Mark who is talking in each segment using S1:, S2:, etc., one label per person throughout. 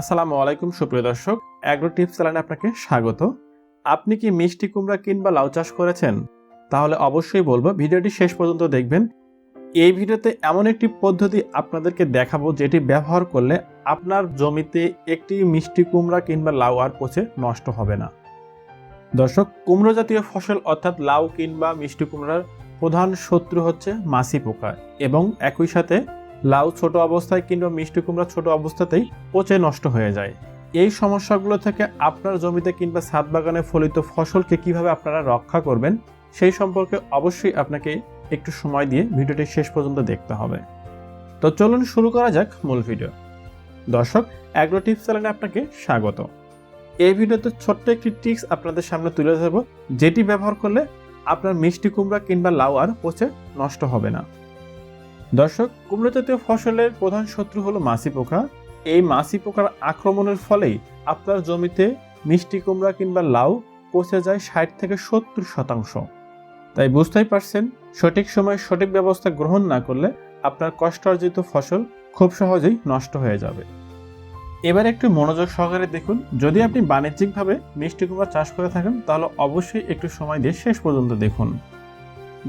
S1: আসসালামু আলাইকুম, সুপ্রিয় দর্শক। অ্যাগ্রো টিপস চ্যানেলে আপনাকে স্বাগত। আপনি কি মিষ্টি কুমড়া কিংবা লাউ চাষ করেছেন? তাহলে অবশ্যই বলব, ভিডিওটি শেষ পর্যন্ত দেখবেন। এই ভিডিওতে এমন একটি পদ্ধতি আপনাদেরকে দেখাবো, যেটি ব্যবহার করলে আপনার জমিতে একটি মিষ্টি কুমড়া কিংবা লাউ আর পচে নষ্ট হবে না। দর্শক, কুমড়ো জাতীয় ফসল অর্থাৎ লাউ কিংবা মিষ্টি কুমড়ার প্রধান শত্রু হচ্ছে মাছি পোকা এবং একই সাথে লাউ ছোট অবস্থায় কিংবা মিষ্টি কুমড়া ছোট অবস্থাতেই পচে নষ্ট হয়ে যায়। এই সমস্যাগুলো থেকে আপনার জমিতে কিংবা ছাদ বাগানে ফলিত ফসলকে কীভাবে আপনারা রক্ষা করবেন, সেই সম্পর্কে অবশ্যই আপনাকে একটু সময় দিয়ে ভিডিওটি শেষ পর্যন্ত দেখতে হবে। তো চলুন শুরু করা যাক মূল ভিডিও। দর্শক অ্যাগ্রো টিপস চ্যানেলে আপনাকে স্বাগত। এই ভিডিওতে ছোট্ট একটি টিপস আপনাদের সামনে তুলে ধরবো, যেটি ব্যবহার করলে আপনার মিষ্টি কুমড়া কিংবা লাউ আর পচে নষ্ট হবে না। দর্শক, কুমড়ো জাতীয় ফসলের প্রধান শত্রু হলো মাছি পোকা। এই মাছি পোকার আক্রমণের ফলেই আপনার জমিতে মিষ্টি কুমড়া কিংবা লাউ পচে যায় ষাট থেকে সত্তর শতাংশ। তাই বুঝতেই পারছেন, সঠিক সময় সঠিক ব্যবস্থা গ্রহণ না করলে আপনার কষ্ট অর্জিত ফসল খুব সহজেই নষ্ট হয়ে যাবে। এবার একটু মনোযোগ সহকারে দেখুন, যদি আপনি বাণিজ্যিকভাবে মিষ্টি কুমড়া চাষ করে থাকেন, তাহলে অবশ্যই একটু সময় দিয়ে শেষ পর্যন্ত দেখুন।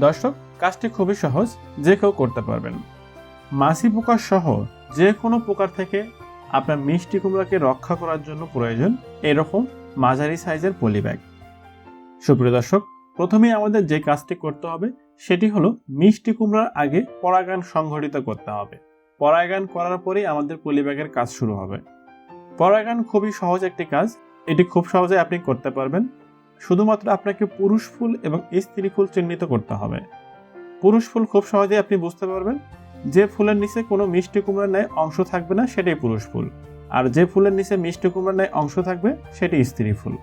S1: দর্শক কাজটি খুবই সহজ, যে কেউ করতে পারবেন। মাছি পোকা সহ যে কোনো পোকার থেকে আপনার মিষ্টি কুমড়াকে রক্ষা করার জন্য প্রয়োজন এরকম মাঝারি সাইজের পলি ব্যাগ সুপ্রিয় দর্শক, প্রথমেই আমাদের যে কাজটি করতে হবে, সেটি হলো মিষ্টি কুমড়ার আগে পরাগায়ন সংঘটিত করতে হবে। পরাগায়ন করার পরেই আমাদের পলি ব্যাগের কাজ শুরু হবে। পরাগায়ন খুবই সহজ একটি কাজ, এটি খুব সহজে আপনি করতে পারবেন। শুধুমাত্র আপনাকে পুরুষ ফুল এবং স্ত্রী ফুল চিহ্নিত করতে হবে। পুরুষ ফুল খুব সহজেই আপনি বুঝতে পারবেন। যে ফুলের নিচে কোনো মিষ্টি কুমড়ার ন্যায় অংশ থাকবে না, সেটাই পুরুষ ফুল। আর যে ফুলের নিচে মিষ্টি কুমড়ার ন্যায় অংশ থাকবে, সেটি স্ত্রী ফুল।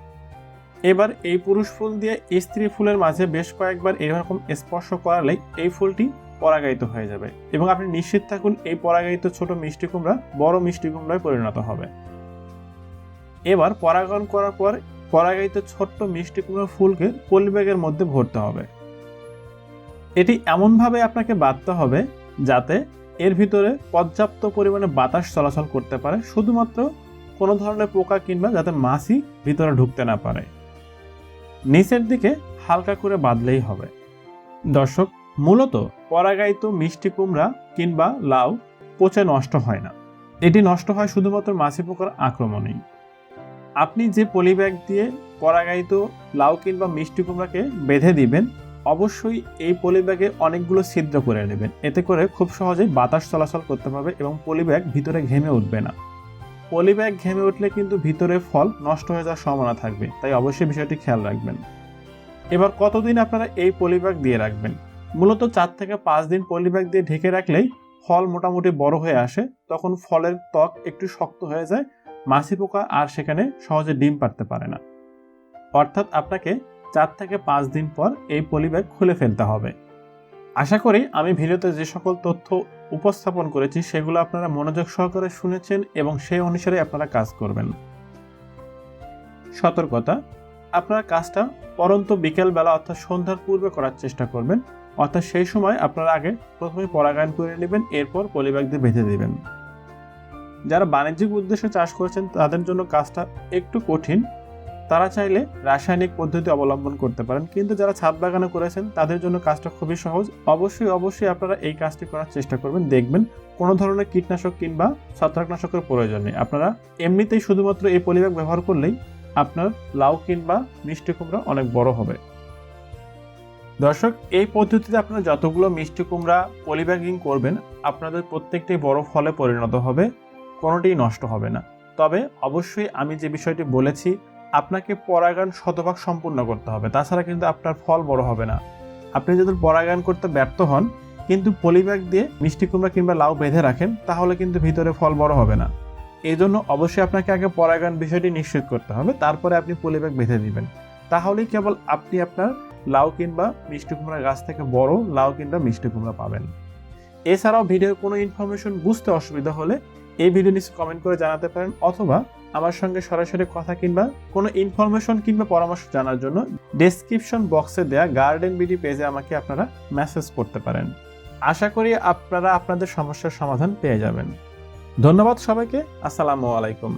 S1: এবার এই পুরুষ ফুল দিয়ে স্ত্রী ফুলের মাঝে বেশ কয়েকবার এরকম স্পর্শ করালেই এই ফুলটি পরাগায়িত হয়ে যাবে এবং আপনি নিশ্চিত থাকুন এই পরাগায়িত ছোট মিষ্টি কুমড়া বড় মিষ্টি কুমড়ায় পরিণত হবে। এবার পরাগায়ন করার পর পরাগায়িত ছোট্ট মিষ্টি কুমড়া ফুলকে পলিব্যাগের মধ্যে ভরতে হবে। এটি এমনভাবে আপনাকে বাঁধতে হবে যাতে এর ভিতরে পর্যাপ্ত পরিমাণে বাতাস চলাচল করতে পারে, শুধুমাত্র কোনো ধরনের পোকা কিংবা যাতে মাছি ভিতরে ঢুকতে না পারে। নিচের দিকে হালকা করে বাঁধলেই হবে। দর্শক, মূলত পরাগায়িত মিষ্টি কুমড়া কিংবা লাউ পচে নষ্ট হয় না। এটি নষ্ট হয় শুধুমাত্র মাছি পোকার আক্রমণেই। আপনি যে পলিব্যাগ দিয়ে পরাগায়িত লাউ কিংবা মিষ্টি কুমড়াকে বেঁধে দিবেন অবশ্যই এই পলিব্যাগে অনেকগুলো ছিদ্র করে নেবেন। এতে করে খুব সহজেই বাতাস চলাচল করতে পারবে এবং পলিব্যাগ ভিতরে ঘেমে উঠবে না। পলিব্যাগ ঘেমে উঠলে কিন্তু ভিতরে ফল নষ্ট হয়ে যাওয়ার সম্ভাবনা থাকবে, তাই অবশ্যই বিষয়টি খেয়াল রাখবেন। এবার কতদিন আপনারা এই পলিব্যাগ দিয়ে রাখবেন? মূলত চার থেকে পাঁচ দিন পলিব্যাগ দিয়ে ঢেকে রাখলেই ফল মোটামুটি বড় হয়ে আসে, তখন ফলের ত্বক একটু শক্ত হয়ে যায় মাছি পোকা আর সেখানে সহজে ডিম পারতে পারে না। অর্থাৎ আপনাকে চার থেকে পাঁচ দিন পর এই পলিব্যাগ খুলে ফেলতে হবে। আশা করি আমি ভিডিওতে যে সকল তথ্য উপস্থাপন করেছি, সেগুলো আপনারা মনোযোগ সহকারে শুনেছেন এবং সেই অনুসারে আপনারা কাজ করবেন। সতর্কতা, আপনারা কাজটা পরন্ত বিকেলবেলা অর্থাৎ সন্ধ্যার পূর্বে করার চেষ্টা করবেন, অর্থাৎ সেই সময় আপনারা আগে প্রথমে পরাগায়ন করে নেবেন, এরপর পলিব্যাগ দিয়ে বেঁধে দেবেন। যারা বাণিজ্যিক উদ্দেশ্যে চাষ করেছেন, তাদের জন্য কাজটা একটু কঠিন তারা চাইলে রাসায়নিক পদ্ধতি অবলম্বন করতে পারেন, কিন্তু যারা ছাদ বাগানে করেছেন, তাদের জন্য কাজটা খুবই সহজ। অবশ্যই অবশ্যই আপনারা এই কাজটি করার চেষ্টা করবেন। দেখবেন কোনো ধরনের কীটনাশক কিংবা ছত্রাকনাশকের প্রয়োজন নেই। আপনারা এমনিতেই শুধুমাত্র এই পলিব্যাগ ব্যবহার করলেই আপনার লাউ কিংবা মিষ্টি কুমড়া অনেক বড় হবে। দর্শক, এই পদ্ধতিতে আপনারা যতগুলো মিষ্টি কুমড়া পলিব্যাগিং করবেন, আপনাদের প্রত্যেকটি বড় ফলে পরিণত হবে, কোনোটিই নষ্ট হবে না। তবে অবশ্যই আমি যে বিষয়টি বলেছি আপনাকে পরাগায়ন শতভাগ সম্পূর্ণ করতে হবে। তাছাড়া কিন্তু আপনার ফল বড় হবে না। আপনি যদি পরাগায়ন করতে ব্যর্থ হন, কিন্তু পলিব্যাগ দিয়ে মিষ্টি কুমড়া কিংবা লাউ বেঁধে রাখেন, তাহলে কিন্তু ভিতরে ফল বড় হবে না। এই জন্য অবশ্যই আপনাকে আগে পরাগায়ন বিষয়টি নিশ্চিত করতে হবে। তারপরে আপনি পলিব্যাগ বেঁধে দিবেন। তাহলেই কেবল আপনি আপনার লাউ কিংবা মিষ্টি কুমড়া গাছ থেকে বড় লাউ কিংবা মিষ্টি কুমড়া পাবেন। এছাড়াও ভিডিওর কোনো ইনফরমেশন বুঝতে অসুবিধা হলে এই ভিডিও নিচে কমেন্ট করে জানাতে পারেন, অথবা আমার সঙ্গে সরাসরি কথা কিংবা কোনো ইনফরমেশন কিংবা পরামর্শ জানার জন্য ডেসক্রিপশন বক্সে দেয়া গার্ডেন বিডি পেজে আমাকে আপনারা মেসেজ করতে পারেন। আশা করি আপনারা আপনাদের সমস্যার সমাধান পেয়ে যাবেন। ধন্যবাদ সবাইকে, আসসালামু আলাইকুম।